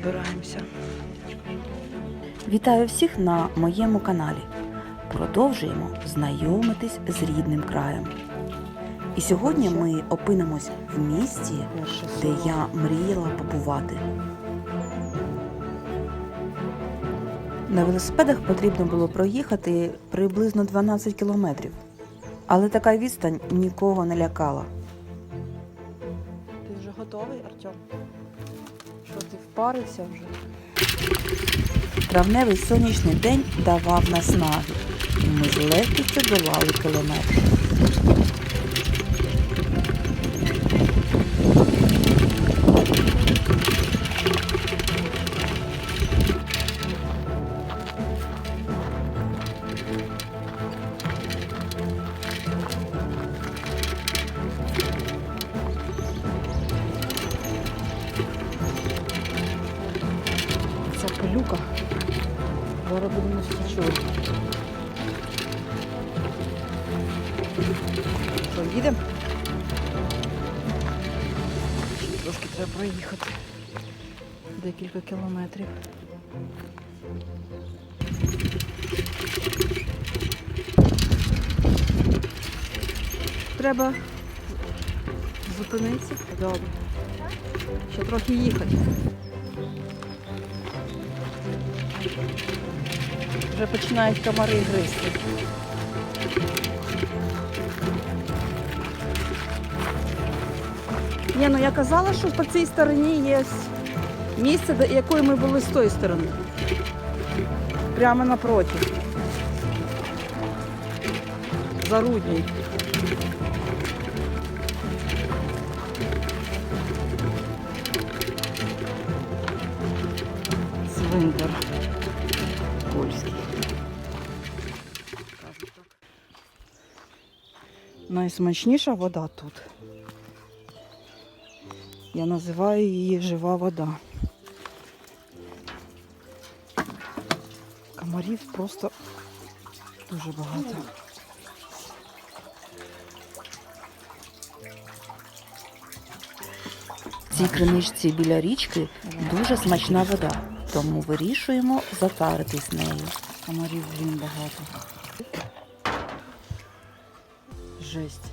збираємося. Вітаю всіх на моєму каналі. Продовжуємо знайомитись з рідним краєм. І сьогодні ми опинимось в місті, де я мріяла побувати. На велосипедах потрібно було проїхати приблизно 12 кілометрів. Але така відстань нікого не лякала. Ти вже готовий, Артем? Впарився вже? Травневий сонячний день давав наснаги, і ми з легкістю долали кілометри. Декілька. Треба зупинитися. Добре. Ще трохи їхати. Вже починають комари гризти. Ні, ну я казала, що по цій стороні є місце, де якої ми були з тої сторони. Прямо напроти. Зарудній. Цвинтар. Польський. Найсмачніша вода тут. Я називаю її жива вода. Комарів просто дуже багато. В цій криничці біля річки дуже смачна вода, тому вирішуємо затаритись нею. Комарів, блін, багато. Жесть.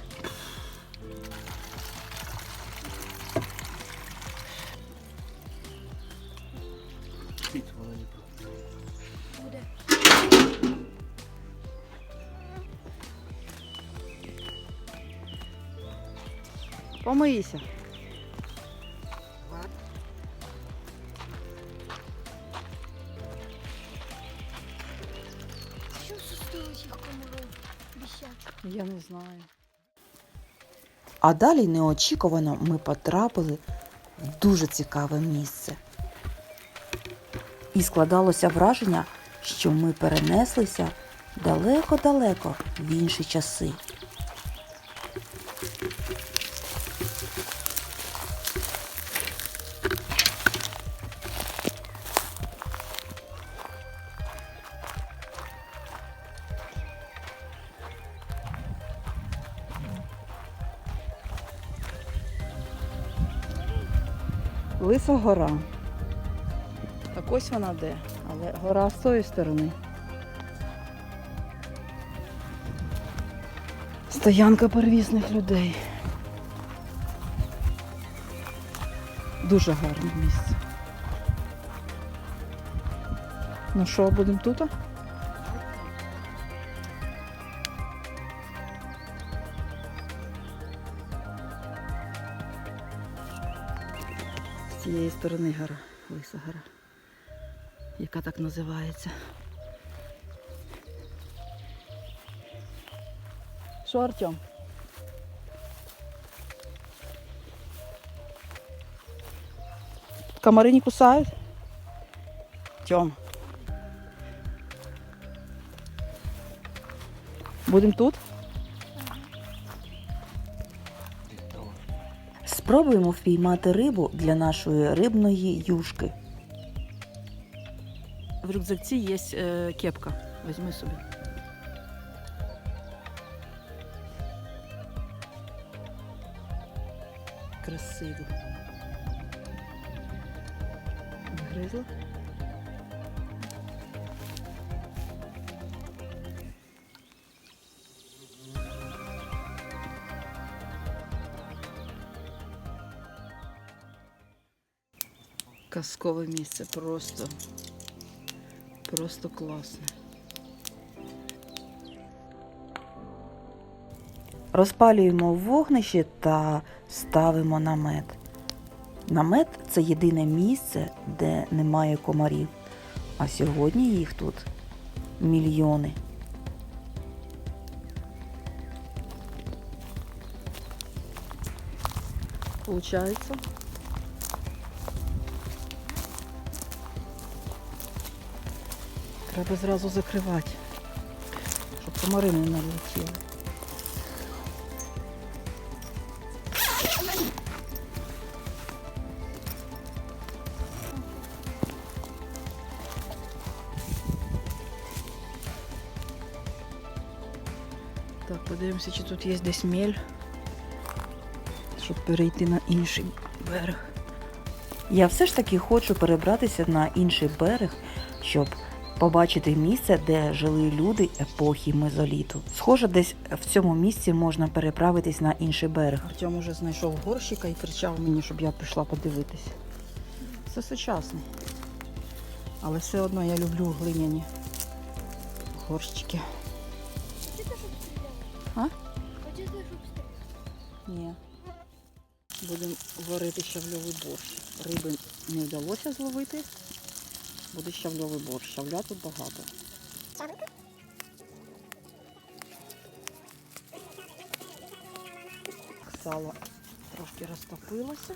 Помийся. Що? Десятки. Я не знаю. А далі неочікувано ми потрапили в дуже цікаве місце. І складалося враження, що ми перенеслися далеко-далеко в інші часи. Лиса гора. Так ось вона де, але гора з тої сторони. Стоянка первісних людей. Дуже гарне місце. Ну що, будемо тут? З цієї сторони гора, Лиса гора, яка так називається. Що, Артем? Комары не кусают? Тем. Будем тут? Спробуємо впіймати рибу для нашої рибної юшки. В рюкзаці є е, кепка. Візьми собі. Красиво. Загризла. Казкове місце просто, просто класне. Розпалюємо вогнище та ставимо намет. Намет це єдине місце, де немає комарів. А сьогодні їх тут мільйони. Получається. Треба зразу закривати, щоб комари не налетіли. Так, подивимося, чи тут є десь мель, щоб перейти на інший берег. Я все ж таки хочу перебратися на інший берег, щоб побачити місце, де жили люди епохи мезоліту. Схоже, десь в цьому місці можна переправитись на інший берег. Артем уже знайшов горщика і кричав мені, щоб я прийшла подивитися. Це сучасний. Але все одно я люблю глиняні горщики. А? Ні. Будемо варити щавльовий борщ. Риби не вдалося зловити. Буде щавльовий борщ. Щавля тут багато. Сало трошки розтопилося.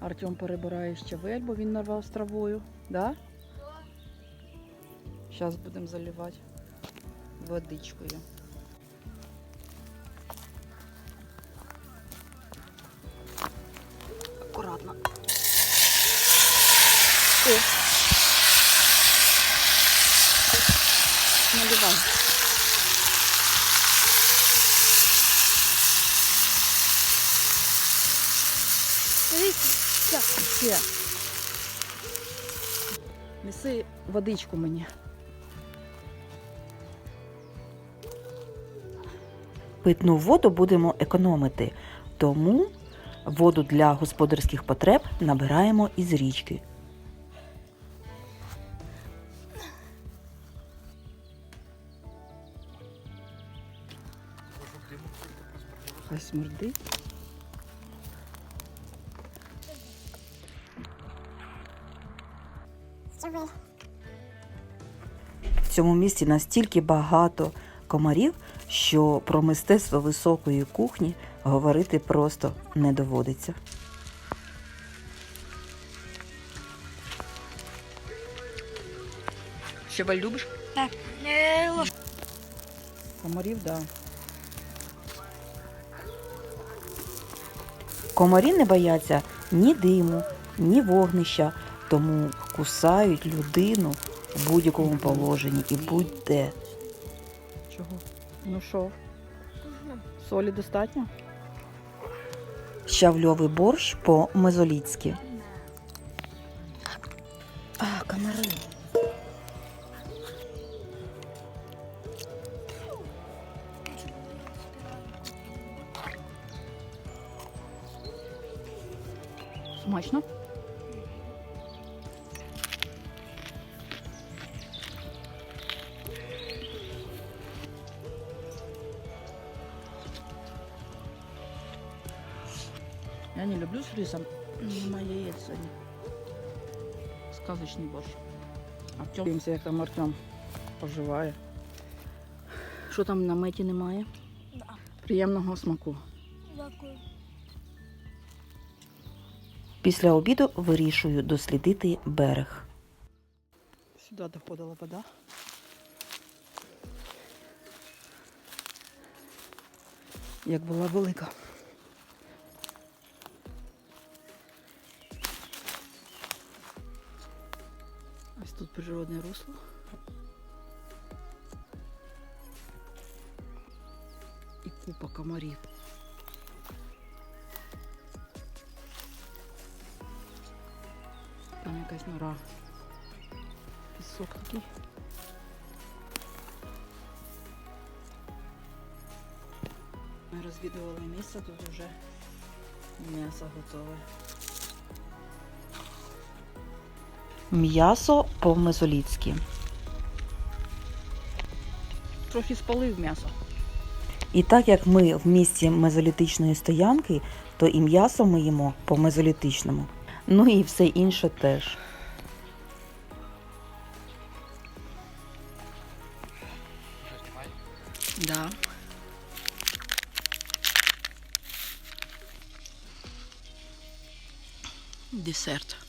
Артем перебирає щавель, бо він нарвав з травою. Да? Зараз будемо заливати водичкою. Аккуратно. Неси водичку мені. Питну воду будемо економити, тому воду для господарських потреб набираємо із річки. Смердить. Цьому місті настільки багато комарів, що про мистецтво високої кухні говорити просто не доводиться. Щавель любиш? Ложь. Комарів, так. Да. Комарі не бояться ні диму, ні вогнища, тому кусають людину в будь-якому положенні і будь-де. Чого? Ну що, солі достатньо? Щавльовий борщ по-мезоліцьки. А, Я не люблю с рисом. Немає яєць сьогодні. Сказочний борщ. Артем. Дивимося, як там Артем поживає. Що там в наметі немає? Да. Приємного смаку. Дякую. Після обіду вирішую дослідити берег. Сюди доходила вода. Як була велика. Тут природне русло. І купа комарів. Там якась нора. Пісок такий. Ми розвідували місце, тут вже м'ясо готове. М'ясо по-мезоліцьки. Трохи спалив м'ясо. І так як ми в місті мезолітичної стоянки, то і м'ясо ми їмо по мезолітичному. Ну і все інше теж. Да. Десерт.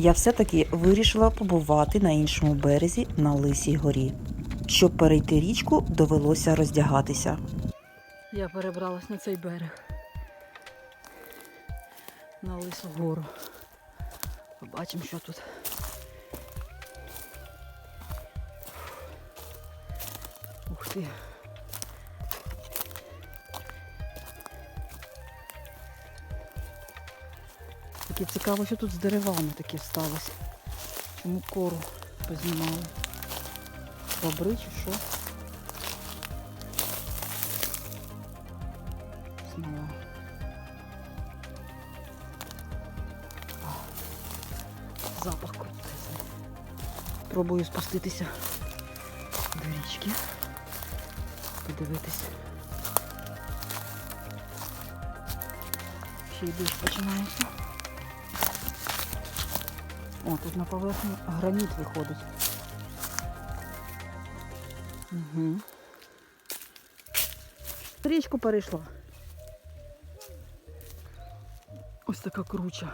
Я все-таки вирішила побувати на іншому березі на Лисій горі. Щоб перейти річку, довелося роздягатися. Я перебралась на цей берег. На Лису гору. Побачимо, що тут. Ух ти. Таке цікаво, що тут з деревами таке сталося. Чому кору познімали? Бобри чи що? А, Запах крутезний. Пробую спуститися до річки. Подивитись. Ще й дощ починається. О, тут на поверхні граніт виходить. Угу. Річку перейшла. Ось така круча.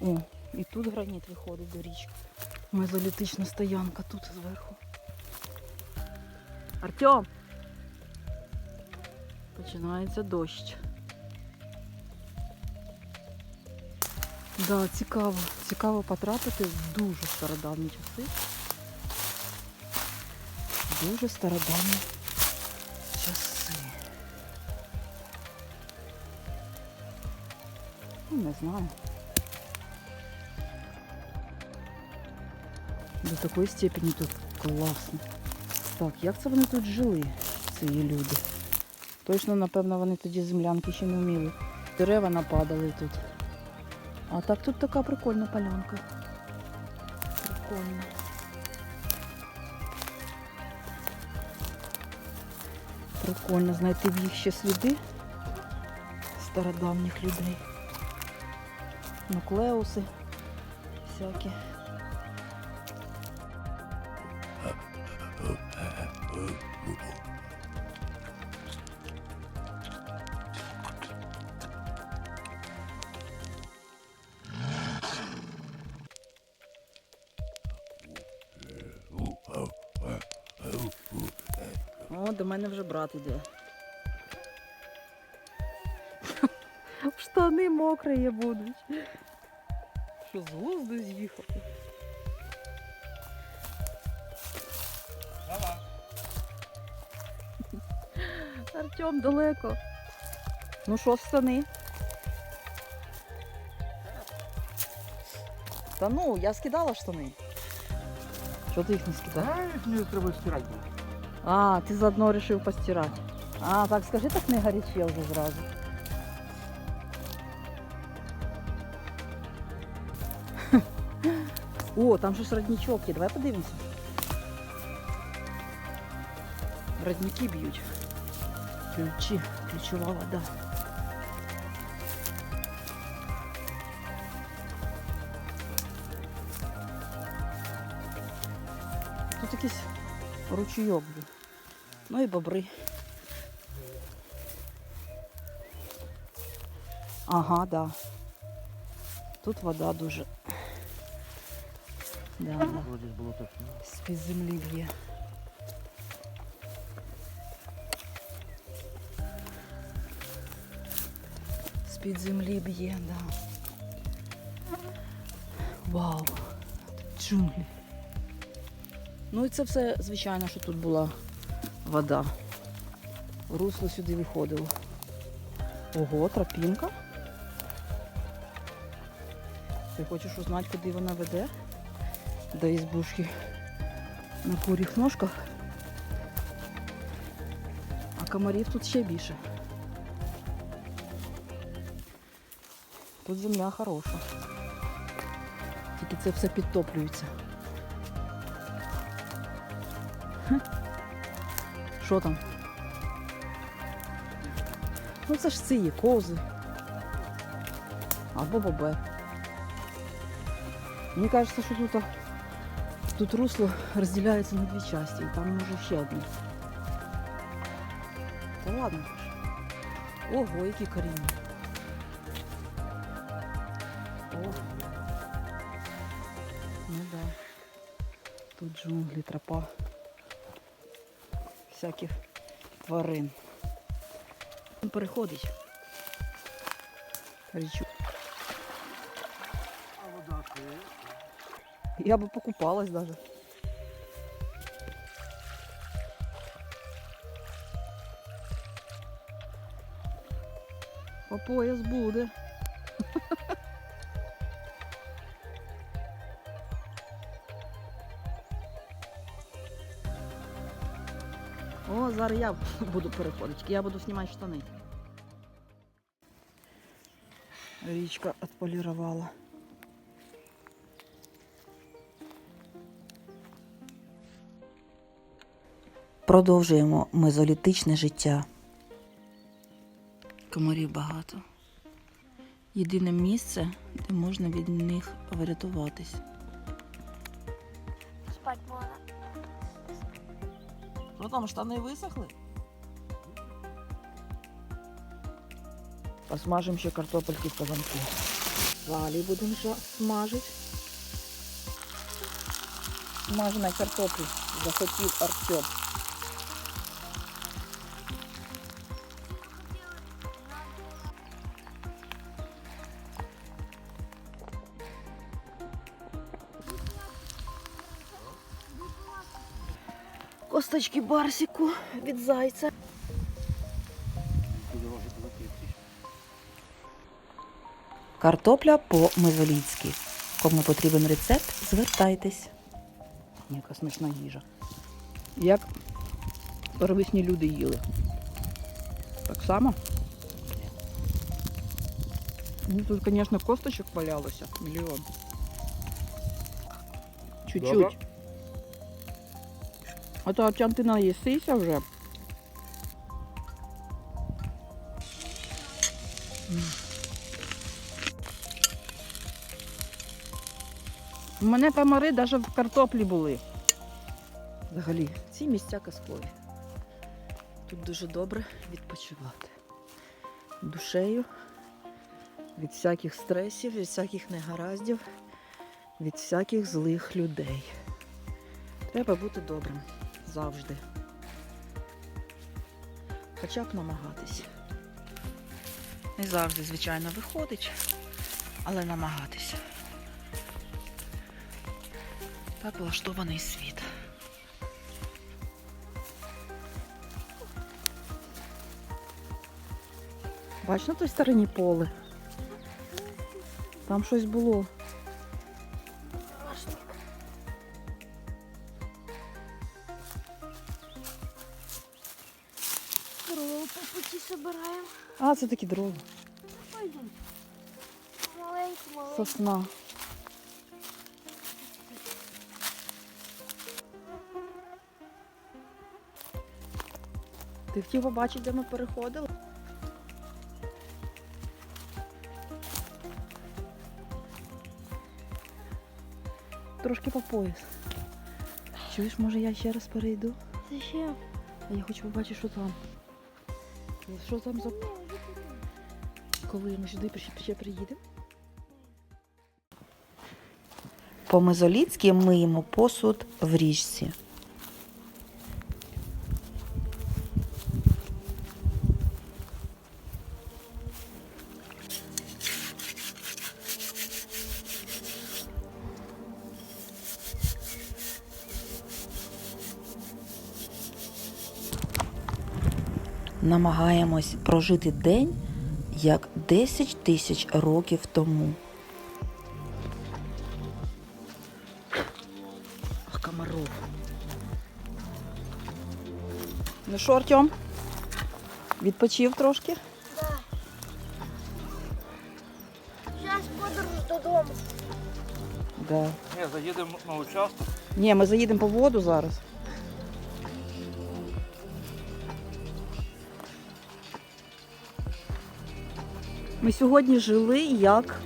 О, і тут граніт виходить до річки. Мезолітична стоянка тут зверху. Артем! Починається дощ. Да, цікаво. Цікаво потрапити в дуже стародавні часи. Дуже стародавні часи. Ну, не знаю. До такої степені тут класно. Так, як це вони тут жили, ці люди? Точно, напевно, вони тоді землянки ще не вміли. Дерева нападали тут. А так тут така прикольна полянка. Прикольно. Прикольно знайти в їх ще сліди стародавніх людей. Нуклеуси всякі. О, до мене вже брат іде. Штани мокрі будуть. Що з глузду з'їхати? Артем далеко. Ну що, штани? Та ну, я скидала штани. Чого ти їх не скидав? А, их мне треба стирать будет. А, ти заодно вирішив постирати. А, так скажи, так не гаряче вже зразу. О, там щось родничок є. Давай подивимося. Родники б'ють. Ключі, ключова вода. Тут якийсь ручейок був. Ну і бобри. Ага, да. Тут вода дуже. Да, да. З-під землі б'є. З-під землі б'є, да. Вау. Джунглі. Ну і це все, звичайно, що тут була вода. Русло сюди виходило. Ого, тропінка. Ти хочеш узнати, куди вона веде? До ізбушки на куріх ножках. А комарів тут ще більше. Тут земля хороша. Тільки це все підтоплюється. Хе. Що там? Ну це ж ці є кози. Або бобе. Мені кажеться, що тут, тут русло розділяється на дві частини. Там може ще одне. Та ладно. Ого, які коріння. О. Ну да. Тут джунглі, тропа. Всяких тварин. Він переходить. Річу. Я би покупалась даже. По пояс буде. Зараз я буду переходити. Я буду знімати штани. Річка відполірувала. Продовжуємо мезолітичне життя. Комарів багато. Єдине місце, де можна від них врятуватись. Що там, штани висохли? Посмажемо ще картопельки в казанку. Далі будемо смажити. Смажена картоплю захотів Артем. Косточки барсику від зайця. Картопля по-мезолітськи. Кому потрібен рецепт, звертайтесь. Яка смачна їжа. Як первісні люди їли. Так само? Ну, тут, звісно, косточок валялося. Мільйон. Чуть-чуть. А то Артем, ти наїсися вже. У мене комари навіть в картоплі були. Взагалі, ці місця казкові. Тут дуже добре відпочивати. Душею від всяких стресів, від всяких негараздів, від всяких злих людей. Треба бути добрим завжди. Хоча б намагатись. Не завжди, звичайно, виходить, але намагатись. Так влаштований світ. Бач на той стороні поле. Там щось було. Це такі дрова. Сосна. Ти хотів побачити, де ми переходили? Трошки по пояс. Чуєш, може я ще раз перейду? Зачем? А я хочу побачити, що там. Що там за коли ми сюди ще приїдемо. По мизоліцьки миємо посуд в річці. Намагаємось прожити день як 10 тисяч років тому. Ах, комаров. Ну що, Артем? Відпочив трошки? Да. Зараз подорож додому. Да. Ні, заїдемо на участок. Ні, ми заїдемо по воду зараз. Ми сьогодні жили як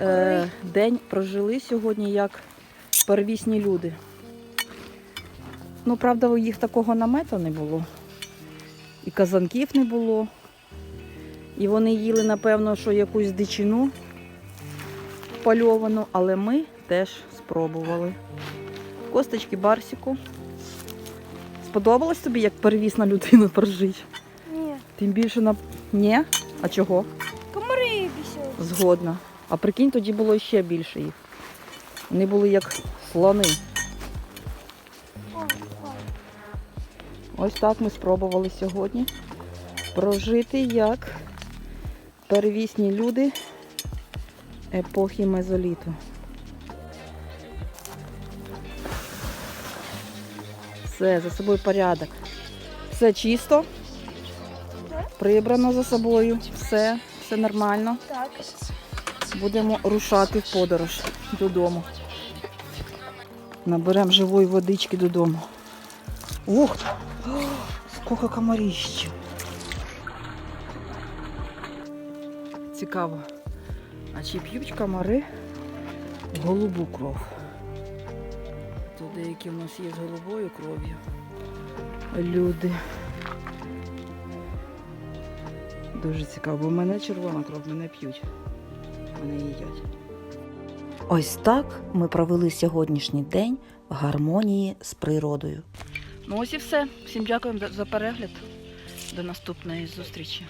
е, день прожили сьогодні як первісні люди. Ну, правда, у їх такого намету не було. І казанків не було. І вони їли, напевно, що якусь дичину пальовану, але ми теж спробували. Косточки Барсіку. Сподобалось тобі, як первісна людина прожить? Ні. Тим більше на. Ні? А чого? Згодна. А прикинь, тоді було ще більше їх. Вони були як слони. Ось так ми спробували сьогодні прожити як первісні люди епохи мезоліту. Все, за собою порядок. Все чисто, прибрано за собою, все, все нормально. Так. Будемо рушати в подорож додому. Наберемо живої водички додому. Ух! Скільки комарищів. Цікаво. А чи п'ють комари голубу кров? То деякі в нас є з голубою кров'ю. Люди. Дуже цікаво, бо в мене червона кров, мене п'ють. Мене їдять. Ось так ми провели сьогоднішній день в гармонії з природою. Ну ось і все. Всім дякуємо за- за перегляд. До наступної зустрічі.